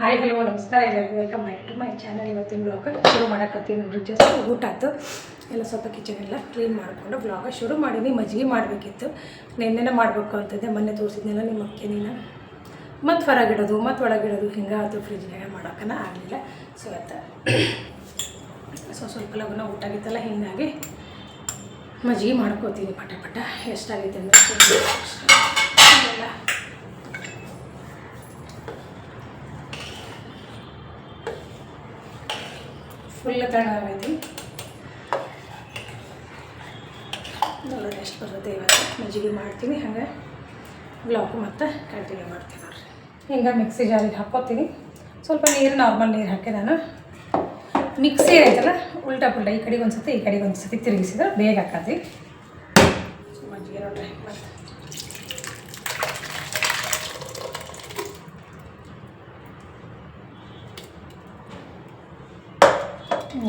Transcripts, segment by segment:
Hi hello ನಮಸ್ಕಾರ. ಎಲ್ಲರಿಗೂ welcome back to my channel ಇವತ್ತಿನ ಬ್ಲಾಗ್ ಶುರು ಮಾಡಕತ್ತೀನಿ ನೋಡ್ರಿ. ಜಸ್ಟ್ ಊಟ ಆಯ್ತು. ಎಲ್ಲ ಸ್ವಲ್ಪ ಕಿಚನ್ ಎಲ್ಲ ಕ್ಲೀನ್ ಮಾಡಿಕೊಂಡು ಬ್ಲಾಗ ಶುರು ಮಾಡೀನಿ. ಮಜ್ಜಿಗೆ ಮಾಡಬೇಕಿತ್ತು. ನೆನ್ನೆನೇ ಮಾಡಬೇಕು ಅಂತಂದೆ ಮೊನ್ನೆ ತೋರಿಸಿದ್ನೆಲ್ಲ ನಿಮ್ಮ ಅಕ್ಕೇನಿನ ಮತ್ತು ಹೊರಗಿಡೋದು, ಮತ್ತು ಒಳಗಿಡೋದು. ಹಿಂಗೆ ಅದು ಫ್ರಿಜ್ನಾಗ ಮಾಡೋಕ್ಕನ ಆಗಲಿಲ್ಲ. ಸೊ ಇವತ್ತು ಸೊ, ಸ್ವಲ್ಪ ಲಗುನ ಊಟ ಆಗಿತ್ತಲ್ಲ, ಹೀಗಾಗಿ ಮಜ್ಜಿಗೆ ಮಾಡ್ಕೋತೀನಿ ಪಟ ಪಟ. ಎಷ್ಟಾಗಿತ್ತು ಅಂದರೆ ಎಲ್ಲ ಫುಲ್ ತಣ್ಣಗೈತಿ ನೋಡೋಣ ಎಷ್ಟು ಬರುತ್ತೆ ಇವತ್ತು. ಮಜ್ಜಿಗೆ ಮಾಡ್ತೀನಿ, ಹಾಗೆ ಬ್ಲಾಕು ಮತ್ತು ಕಂಟಿನ್ಯೂ ಮಾಡ್ತೀನಿ ನೋಡ್ರಿ. ಹಿಂಗೆ ಮಿಕ್ಸಿ ಜಾರಿಗೆ ಹಾಕೋತೀನಿ ಸ್ವಲ್ಪ ನೀರು, ನಾರ್ಮಲ್ ನೀರು ಹಾಕಿ ನಾನು ಮಿಕ್ಸಿ ಐತಲ್ಲ ಉಲ್ಟಾ ಪುಲ್ಟಾ ಈ ಕಡೆಗೆ ಒಂದು ಸತಿ ಈ ಕಡೆಗೆ ಒಂದು ಸತಿ ತಿರುಗಿಸಿದ್ರೆ ಬೇಗ ಹಾಕತಿ ಮಜ್ಜಿಗೆ ನೋಡ್ರಿ, ಮತ್ತು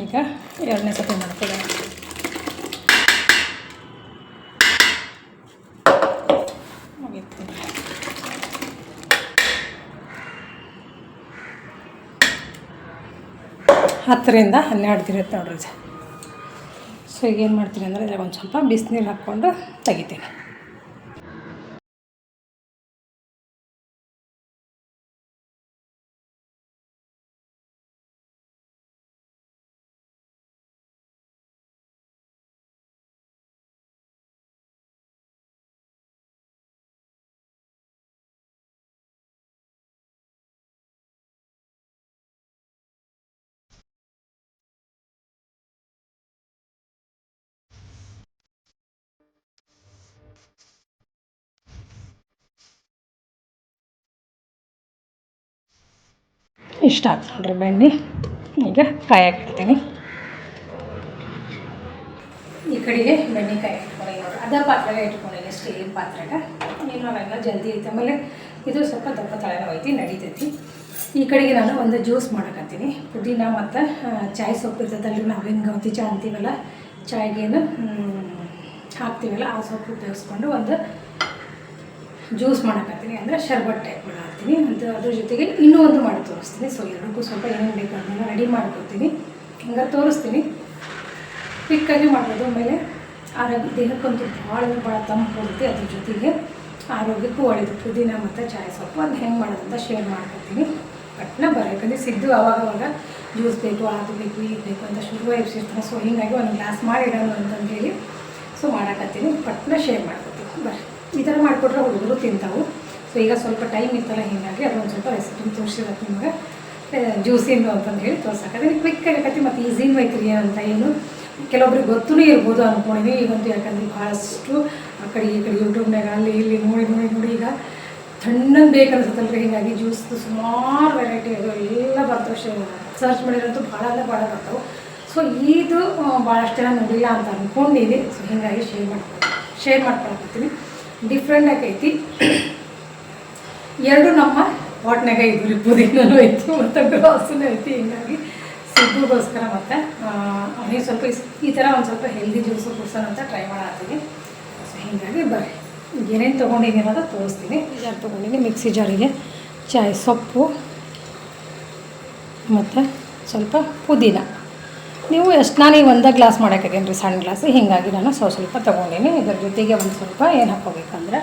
ಈಗ ಎರಡನೇ ಸತಿ ಮಾಡ್ತೀವಿ. ಹತ್ತರಿಂದ ಹನ್ನೆರಡು ದಿನ ಇರುತ್ತೆ ನೋಡ್ರಿ ಸೊ ಈಗ ಏನು ಮಾಡ್ತೀನಿ ಅಂದರೆ ಇದ್ರಾಗ ಒಂದು ಸ್ವಲ್ಪ ಬಿಸಿನೀರು ಹಾಕ್ಕೊಂಡು ತೆಗಿತೀನಿ. ಇಷ್ಟ ನೋಡ್ರಿ ಬೆಣ್ಣೆ ಈಗ ಕಾಯಕ್ಕಿಡ್ತೀನಿ ಈ ಕಡೆಗೆ ಬೆಣ್ಣೆಕಾಯಿ ಕಾಯಿ ಇಟ್ಕೊಂಡು ನೋಡ್ರಿ ಅದ ಪಾತ್ರೆಗೆ ಇಟ್ಕೊಂಡಿನಿ ಸ್ಟೀಲಿನ ಪಾತ್ರೆಗೆ. ಏನು ಅವೆಲ್ಲ ಜಲ್ದಿ ಐತೆ. ಆಮೇಲೆ ಇದು ಸ್ವಲ್ಪ ದಪ್ಪ ತಲೆನೋ ಐತಿ ನಡೀತೈತಿ. ಈ ಕಡೆಗೆ ನಾನು ಒಂದು ಜ್ಯೂಸ್ ಮಾಡಕತ್ತೀನಿ. ಪುದೀನ ಮತ್ತು ಚಾಯ್ ಸೊಪ್ಪು ಇರ್ತೈತಲ್ಲ ನಾವು ಹೆಂಗೆ ಗೌತಿ ಚಾ ಅಂತೀವಲ್ಲ, ಚಾಯ್ಗೇನು ಹಾಕ್ತೀವಲ್ಲ, ಆ ಸೊಪ್ಪು ಉಪಯೋಗಿಸ್ಕೊಂಡು ಒಂದು ಜ್ಯೂಸ್ ಮಾಡಕತ್ತೀನಿ ಅಂದರೆ ಶರ್ಬತ್ ಟೈಪ್ ಮಾಡತ್ತೀನಿ ಅಂತ ಅದ್ರ ಜೊತೆಗೆ ಇನ್ನೂ ಒಂದು ಮಾಡಿ ತೋರಿಸ್ತೀನಿ. ಸೊ ಎರಡಕ್ಕೂ ಸ್ವಲ್ಪ ಏನೇನು ಬೇಕು ಅದನ್ನೆಲ್ಲ ರೆಡಿ ಮಾಡ್ಕೊತೀನಿ. ಹಂಗೆ ತೋರಿಸ್ತೀನಿ. ಪಿಕ್ಕಾಗಿ ಮಾಡೋದು. ಆಮೇಲೆ ಆರೋಗ್ಯ, ದೇಹಕ್ಕಂತೂ ಭಾಳ ಭಾಳ ತಂಪು ಕೊಡುತ್ತೆ. ಅದ್ರ ಜೊತೆಗೆ ಆರೋಗ್ಯಕ್ಕೂ ಒಳ್ಳೆಯದು ಪುದೀನ ಮತ್ತು ಚಾಯ್ ಸೊಪ್ಪು ಅದು ಹೆಂಗೆ ಮಾಡೋದಂತ ಶೇರ್ ಮಾಡ್ಕೊತೀನಿ. ಪಟ್ನ ಬರಬೇಕಂದ್ರೆ ಸಿದ್ದು ಆವಾಗವಾಗ ಜ್ಯೂಸ್ ಬೇಕು ಅದು ಬೇಕು ಇದು ಬೇಕು ಅಂತ ಶುರು ಸೊ ಹೀಗಾಗಿ ಒಂದು ಗ್ಲಾಸ್ ಅಂತಂದು ಹೇಳಿ ಸೊ ಮಾಡಕತ್ತೀನಿ. ಪಟ್ನ ಶೇರ್ ಮಾಡ್ಕೊತೀನಿ. ಬರ್ರಿ. ಈ ಥರ ಮಾಡಿಕೊಟ್ರೆ ಹುಡುಗರು ತಿಂತಾವು. ಸೊ ಈಗ ಸ್ವಲ್ಪ ಟೈಮ್ ಇತ್ತಲ್ಲ, ಹೀಗಾಗಿ ಅದೊಂದು ಸ್ವಲ್ಪ ರೆಸಿಪಿ ತೋರಿಸಿರತ್ತೆ ನಿಮಗೆ. ಜ್ಯೂಸಿಂದು ಅಂತಂದು ಹೇಳಿ ತೋರ್ಸಕತ್ತೀನಿ ಕ್ವಿಕ್ ಆಗತ್ತೆ ಮತ್ತು ಈಸಿನೂ ಐತ್ರಿ ಅಂತ ಏನು. ಕೆಲವೊಬ್ರಿಗೆ ಗೊತ್ತೂ ಇರ್ಬೋದು ಅಂದ್ಕೊಂಡಿನಿ ಈಗಂತೂ ಯಾಕಂದ್ರೆ ಭಾಳಷ್ಟು ಆ ಕಡೆ ಈ ಕಡೆ ಯೂಟ್ಯೂಬ್ನಾಗ ಅಲ್ಲಿ ಇಲ್ಲಿ ನೋಡಿ ನೋಡಿ ನೋಡಿ ಈಗ ತಣ್ಣಗೆ ಬೇಕು ಅನ್ಸುತ್ತಲ್ರಿ. ಹೀಗಾಗಿ ಜ್ಯೂಸ್ದು ಸುಮಾರು ವೆರೈಟಿ ಅದು ಎಲ್ಲ ಬರ್ತಾವೆ ಸರ್ಚ್ ಮಾಡಿರೋಂತೂ ಭಾಳ ಅಂದರೆ ಭಾಳ ಬರ್ತವೆ. ಸೊ ಇದು ಭಾಳಷ್ಟು ಜನ ನೋಡಿಲ್ಲ ಅಂತ ಅಂದ್ಕೊಂಡಿದ್ದೀನಿ ಸೊ ಹೀಗಾಗಿ ಶೇರ್ ಮಾಡ್ಕೊ ಶೇರ್ ಮಾಡ್ಕೊಳಕತ್ತೀನಿ ಡಿಫ್ರೆಂಟ್ ಆಗೈತಿ. ಎರಡು ನಮ್ಮ ವಾಟ್ನಾಗ ಇದ್ರಿ ಪುದೀನೂ ಐತಿ, ಮತ್ತು ಗ್ರಾಸೂ ಐತಿ, ಹಿಂಗಾಗಿ ಸಿದ್ದುಗೋಸ್ಕರ ಮತ್ತು ಅವನಿಗೆ ಸ್ವಲ್ಪ ಈ ಥರ ಒಂದು ಸ್ವಲ್ಪ ಹೆಲ್ದಿ ಜ್ಯೂಸು ಕುಡ್ಸೋಣ ಅಂತ ಟ್ರೈ ಮಾಡತ್ತೀನಿ. ಸೊ ಹೀಗಾಗಿ ಬರ್ರಿ ಏನೇನು ತೊಗೊಂಡಿದ್ದೀನಿ ಅನ್ನೋದು ತೋರಿಸ್ತೀನಿ. ಜಾರ್ ತೊಗೊಂಡಿದ್ದೀನಿ ಮಿಕ್ಸಿ ಜಾರಿಗೆ ಚಾಯ್ ಸೊಪ್ಪು, ಮತ್ತು ಸ್ವಲ್ಪ ಪುದೀನ. ನೀವು ಎಷ್ಟು ನಾನು ಈಗ ಒಂದೇ ಗ್ಲಾಸ್ ಮಾಡೋಕ್ಕಾಗೇನು ರೀ ಸಣ್ಣ ಗ್ಲಾಸ್ ಹೀಗಾಗಿ ನಾನು ಸ್ವಲ್ಪ ಸ್ವಲ್ಪ ತೊಗೊಂಡೀನಿ. ಇದ್ರ ಜೊತೆಗೆ ಒಂದು ಸ್ವಲ್ಪ ಏನು ಹಾಕ್ಕೋಬೇಕಂದ್ರೆ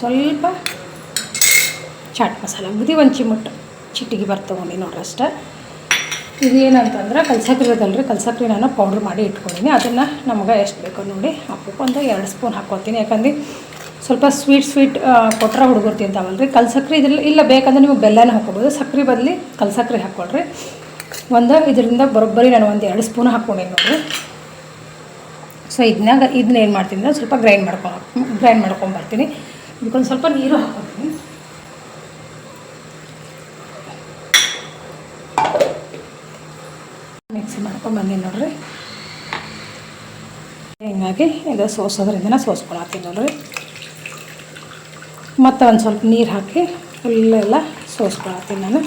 ಸ್ವಲ್ಪ ಚಾಟ್ ಮಸಾಲ. ಬುದಿ ಒಂದು ಚಿಮುಟ್ಟು ಚಿಟ್ಟಿಗೆ ಬರ್ತ ತೊಗೊಂಡಿ ನೋಡ್ರಿ ಅಷ್ಟೇ. ಇದೇನಂತಂದ್ರೆ ಕಲ್ಸಕ್ರಿ ಇರೋದಲ್ರಿ ಕಲ್ಸಕ್ರಿ ನಾನು ಪೌಡ್ರ್ ಮಾಡಿ ಇಟ್ಕೊಂಡಿನಿ. ಅದನ್ನು ನಮ್ಗೆ ಎಷ್ಟು ಬೇಕೋ ನೋಡಿ ಹಾಕ್ಬೇಕು ಒಂದು ಎರಡು ಸ್ಪೂನ್ ಹಾಕ್ಕೊತೀನಿ ಯಾಕಂದ್ರೆ ಸ್ವಲ್ಪ ಸ್ವೀಟ್ ಸ್ವೀಟ್ ಕೊಟ್ರೆ ಹುಡುಗರು ತಿಂತಾವಲ್ರಿ. ಕಲ್ಸಕ್ರಿ ಇದ್ರಲ್ಲಿ ಇಲ್ಲ ಬೇಕಂದ್ರೆ ನೀವು ಬೆಲ್ಲನ ಹಾಕ್ಕೊಬೋದು ಸಕ್ರೆ ಬದಲಿ ಕಲ್ಸಕ್ರಿ ಹಾಕ್ಕೊಳ್ರಿ ಒಂದು, ಇದರಿಂದ ಬರೋಬ್ಬರಿ ನಾನು ಒಂದು ಎರಡು ಸ್ಪೂನ್ ಹಾಕ್ಕೊಂಡಿನಿ ನೋಡಿ ಸೊ ಇದನ್ನಾಗ ಇದನ್ನ ಏನು ಮಾಡ್ತೀನಿ ಅಂದ್ರೆ ಸ್ವಲ್ಪ ಗ್ರೈಂಡ್ ಮಾಡ್ಕೊಂಡು ಗ್ರೈಂಡ್ ಮಾಡ್ಕೊಂಬರ್ತೀನಿ ಇದಕ್ಕೊಂದು ಸ್ವಲ್ಪ ನೀರು ಹಾಕ್ಕೊತೀನಿ ಮಿಕ್ಸಿ ಮಾಡ್ಕೊಂಡು ಬಂದೀನಿ ನೋಡ್ರಿ. ಹಿಂಗಾಗಿ ಇದು ಸೋಸೋದ್ರಿಂದ ಸೋಸ್ಕೊಳತ್ತೀನಿ ನೋಡ್ರಿ. ಮತ್ತು ಒಂದು ಸ್ವಲ್ಪ ನೀರು ಹಾಕಿ ಫುಲ್ಲೆಲ್ಲ ಸೋಸ್ಕೊಳತ್ತೀನಿ ನಾನು.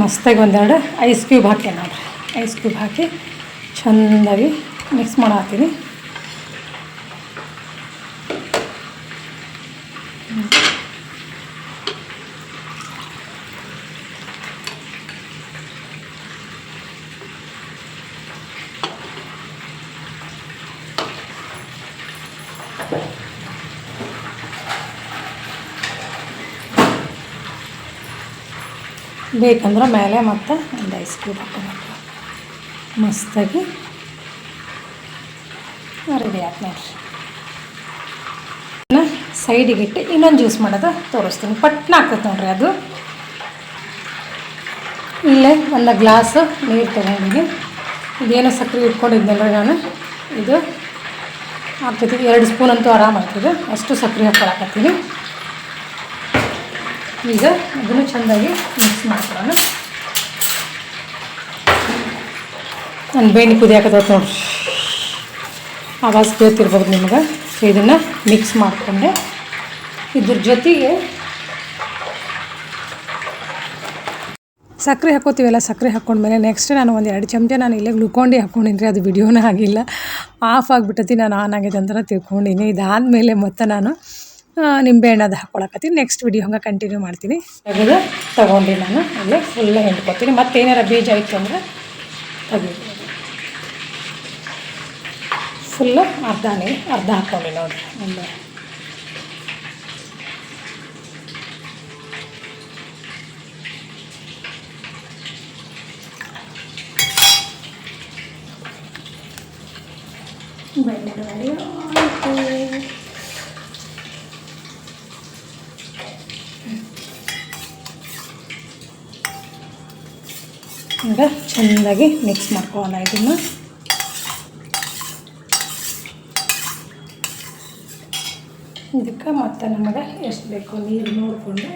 ಮಸ್ತಾಗಿ ಒಂದೆರಡು ಐಸ್ ಕ್ಯೂಬ್ ಹಾಕಿ ನೋಡ್ರಿ. ಐಸ್ ಕ್ಯೂಬ್ ಹಾಕಿ ಚೆಂದಾಗಿ ಮಿಕ್ಸ್ ಮಾಡತ್ತೀನಿ ಬೇಕಂದ್ರೆ ಮೇಲೆ ಮತ್ತೆ ಒಂದು ಐಸ್ ಕ್ಯೂಬ್ ಹಾಕೋಬೇಕು ಮಸ್ತಾಗಿ ರೆಡಿ ಆಯ್ತು ನೋಡಿರಿ. ಸೈಡಿಗೆ ಇಟ್ಟು ಇನ್ನೊಂದು ಜ್ಯೂಸ್ ಮಾಡೋದು ತೋರಿಸ್ತೀನಿ. ಪಟ್ನ ಆಗ್ತದೆ ನೋಡ್ರಿ ಅದು. ಇಲ್ಲೇ ಒಂದು ಗ್ಲಾಸ್ ನೀರು ತೊಗೊಂಡಿದ್ದೀನಿ ಇದೇನು ಸಕ್ಕರೆ ರೀ ನಾನು. ಇದು ಆಗ್ತೈತಿ ಎರಡು ಸ್ಪೂನ್ ಅಂತೂ ಆರಾಮ ಆಗ್ತದೆ. ಅಷ್ಟು ಸಕ್ಕರೆ ಹಾಕೊಳಕತ್ತೀನಿ. ಈಗ ಇದನ್ನು ಚೆಂದಾಗಿ ಮಿಕ್ಸ್ ಮಾಡ್ಕೊಳ್ಳೋಣ. ನಾನು ಬೇಣಿ ಕುದಿಯಾಕದ ನೋಡಿ. ಆವಾಜ್ ಗೊತ್ತಿರ್ಬೋದು ನಿಮ್ಗೆ. ಸೊ ಇದನ್ನು ಮಿಕ್ಸ್ ಮಾಡಿಕೊಂಡೆ. ಇದ್ರ ಜೊತೆಗೆ ಸಕ್ಕರೆ ಹಾಕೋತೀವಲ್ಲ, ಸಕ್ಕರೆ ಹಾಕ್ಕೊಂಡ್ಮೇಲೆ ನೆಕ್ಸ್ಟ್ ನಾನು ಒಂದು ಎರಡು ಚಮಚ ನಾನು ಇಲ್ಲೇ ಗ್ಲುಕೋಂಡಿ ಹಾಕ್ಕೊಂಡಿದ್ರೆ ಅದು ವಿಡಿಯೋನೇ ಆಗಿಲ್ಲ. ಆಫ್ ಆಗಿಬಿಟ್ಟತಿ, ನಾನು ಆನ್ ಆಗಿದೆ ಅಂತ ತಿಳ್ಕೊಂಡಿನಿ. ಇದಾದಮೇಲೆ ಮತ್ತೆ ನಾನು ನಿಂಬೆಹಣ್ಣದು ಹಾಕೊಳಕತ್ತೀನಿ. ನೆಕ್ಸ್ಟ್ ವಿಡಿಯೋ ಹಂಗೆ ಕಂಟಿನ್ಯೂ ಮಾಡ್ತೀನಿ. ತೆಗೆದು ತೊಗೊಂಡು ನಾನು ಅಲ್ಲೇ ಫುಲ್ಲ ಮತ್ತೆ ಮತ್ತೇನಾರ ಬೀಜ ಆಯಿತು ಅಂದರೆ ತೆಗೆದು. ಫುಲ್ಲು ಅರ್ಧನೇ ಅರ್ಧ ಹಾಕ್ಕೊಂಡಿ ನೋಡಿರಿ. ಒಂದು. ಈಗ ಚೆಂದಾಗಿ ಮಿಕ್ಸ್ ಮಾಡ್ಕೊಳ್ಳೋಣ ಇದನ್ನು. ಇದಕ್ಕೆ ಮತ್ತೆ ನಮಗೆ ಎಷ್ಟು ಬೇಕು ನೀರು ನೋಡಿಕೊಂಡು.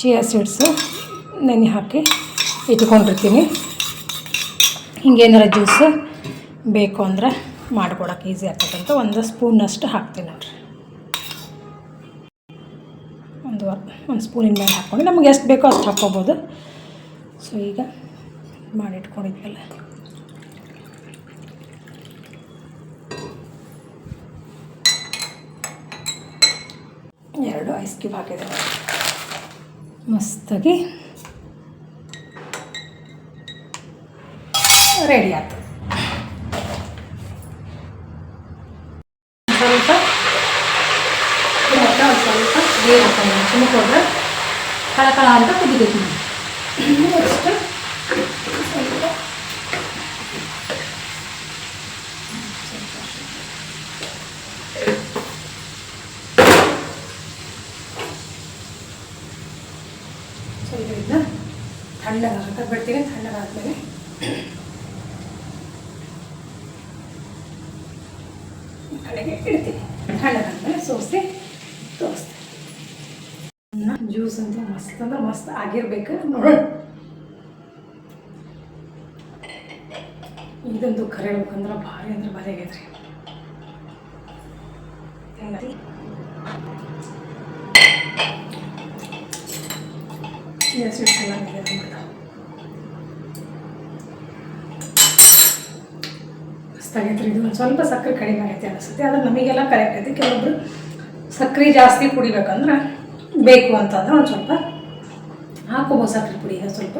ಚಿಯಾ ಸೀಡ್ಸು ನೆನೆ ಹಾಕಿ ಇಟ್ಕೊಂಡಿರ್ತೀನಿ. ಹಿಂಗೇನಾರ ಜ್ಯೂಸು. ಬೇಕು ಅಂದ್ರೆ ಮಾಡ್ಕೊಳಕ್ಕೆ ಈಸಿ ಆಗ್ತದಂತ ಒಂದು ಸ್ಪೂನಷ್ಟು ಹಾಕ್ತೀನಿ ನೋಡ್ರಿ. ಒಂದು ಒಂದು ಸ್ಪೂನಿನ ಮೇಲೆ ಹಾಕ್ಕೊಂಡು ನಮ್ಗೆ ಎಷ್ಟು ಬೇಕೋ ಅಷ್ಟು ಹಾಕ್ಕೋಬೋದು. ಸೊ ಈಗ ಮಾಡಿಟ್ಕೊಂಡಿದ್ವಲ್ಲ ಎರಡು ಐಸ್ ಕ್ಯೂಬ್ ಹಾಕಿದೆ ಮಸ್ತಾಗಿ ರೆಡಿ ಆಯ್ತು ಸ್ವಲ್ಪ ಮತ್ತೆ ಒಂದು ಸ್ವಲ್ಪ ನೀರು ಹಾಕೊಂಡು ಚಿಮ್ಕೊಂಡ್ರೆ ಕಳಕಳ ಅಂತ ಕುದಿಬೇಕು ನೆಕ್ಸ್ಟ್ ಸ್ವಲ್ಪ ಸೊ ಇದರಿಂದ ತಣ್ಣಗಾಗಕ್ಕೆ ಬಿಡ್ತೀನಿ ತಣ್ಣಗಾದ್ಮೇಲೆ ಈ ಕಡೆಗೆ ಇಡ್ತೀನಿ ತಣ್ಣಗಾದ್ಮೇಲೆ ಸೋಸಿ ತೋರಿಸ್ತೀನಿ ಜ್ಯೂಸ್ ಅಂತ ಮಸ್ತ್ ಅಂದ್ರೆ ಮಸ್ತ್ ಆಗಿರ್ಬೇಕು. ನೋಡೋಣ ಇದಂತೂ ಕರೆಯಬೇಕಂದ್ರೆ ಭಾರಿ ಅಂದ್ರೆ ಭಾರಿ ಆಗೈತ್ರಿ. ಎಲ್ಲ ಇದೆ ನಮ್ದು. ಮಸ್ತಾಗೈತ್ರಿ ಇದು. ಒಂದು ಸ್ವಲ್ಪ ಸಕ್ಕರೆ ಕಡಿಮೆ ಆಗೈತೆ ಅನಿಸುತ್ತೆ. ಆದ್ರೆ ನಮಗೆಲ್ಲ ಕರೆಕ್ಟ್ ಐತಿ. ಕೆಲವೊಬ್ರು ಸಕ್ಕರೆ ಜಾಸ್ತಿ ಕುಡಿಬೇಕಂದ್ರೆ ಬೇಕು ಅಂತಂದ್ರೆ ಒಂದು ಸ್ವಲ್ಪ ಹಾಕೋಬೋದು ಸಕ್ಕರೆ ಪುಡಿ ಸ್ವಲ್ಪ.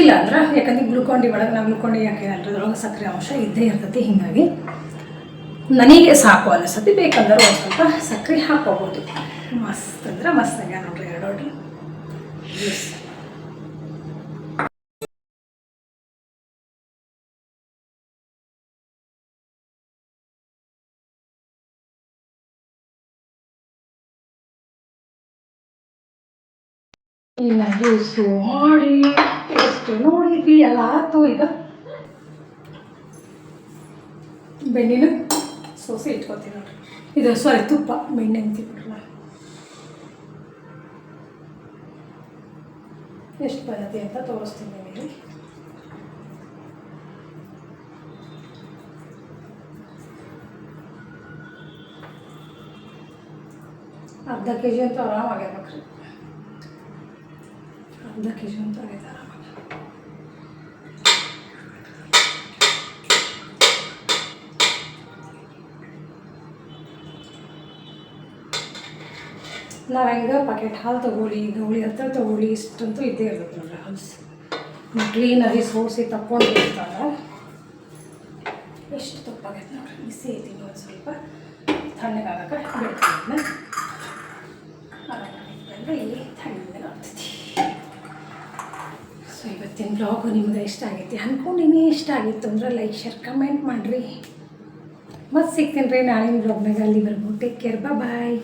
ಇಲ್ಲ ಅಂದ್ರೆ ಯಾಕಂದ್ರೆ ಗ್ಲುಕೊಂಡಿ ಒಳಗೆ ನಾವು ಗ್ಲುಕೊಂಡಿ ಯಾಕೆ ಅದ್ರೊಳಗೆ ಸಕ್ಕರೆ ಅಂಶ ಇದ್ದೇ ಇರ್ತೈತಿ, ಹೀಗಾಗಿ ನನಗೆ ಸಾಕು ಅನ್ನಿಸ್ತತಿ ಬೇಕಂದ್ರೆ ಒಂದು ಸ್ವಲ್ಪ ಸಕ್ಕರೆ ಹಾಕೋಬೋದು ಮಸ್ತ್ ಅಂದ್ರೆ ಮಸ್ತ್ ಆಗ್ಯಾವ ನೋಡ್ರಿ ಎರಡು ಇಲ್ಲ, ಜ್ಯೂಸು. ಮಾಡಿ ಎಷ್ಟು ನೋಡಿದ್ವಿ ಎಲ್ಲ ಆಯ್ತು ಈಗ. ಬೆಣ್ಣೆನ ಸೋಸಿ ಇಟ್ಕೋತೀವಿ ನೋಡ್ರಿ. ಇದು ಸಾರಿ ತುಪ್ಪ, ಬೆಣ್ಣೆ ಅಂತಿಬಿಟ್ರಲ್ಲ ಎಷ್ಟು ಬರುತ್ತೆ ಅಂತ ತೋರಿಸ್ತೀನಿ ನಿಮಗೆ. ಅರ್ಧ ಕೆ ಜಿ ಅಂತೂ ಆರಾಮಾಗಿರ್ಬೇಕ್ರಿ. ಆಗೈತೆ ಆರಾಮಾಗಿ ನಾವು ಹೆಂಗೆ ಪ್ಯಾಕೆಟ್ ಹಾಲು ತೊಗೊಳ್ಳಿ ಗೌಳಿ ಹತ್ರ ತೊಗೊಳ್ಳಿ ಇಷ್ಟಂತೂ ಇದ್ದೇ ಇರ್ತದೆ ನೋಡ್ರಿ ಹಾಲ್ಸ್ ಕ್ಲೀನಾಗಿ ಸೋಸಿ ತಕ್ಕೊಂಡು ಇರ್ತಾರೆ ಎಷ್ಟು ತಪ್ಪಾಗೈತೆ ನೋಡ್ರಿ ಬಿಸಿ ಐತಿ ಒಂದು ಸ್ವಲ್ಪ ತಣ್ಣಗಾಗಕ್ಕೆ ಬಿಡ್ತೀನಿ ಇಲ್ಲಿ ತಣ್ಣಗೆ ಆಗ್ತೈತಿ ಸೊ ಇವತ್ತಿನ ಬ್ಲಾಗು ನಿಮ್ಗೆ ಇಷ್ಟ ಆಗೈತಿ ಅಂದ್ಕೊಂಡಿನಿ ಇಷ್ಟ ಆಗಿತ್ತು ಅಂದ್ರೆ ಲೈಕ್ ಶೇರ್ ಕಮೆಂಟ್ ಮಾಡಿರಿ. ಮತ್ತೆ ಸಿಗ್ತೀನಿ ರೀ ನಾಳಿನ ಬ್ಲಾಗ್ನಾಗ ಅಲ್ಲಿ ಬರ್ಬೋದು. Take care bye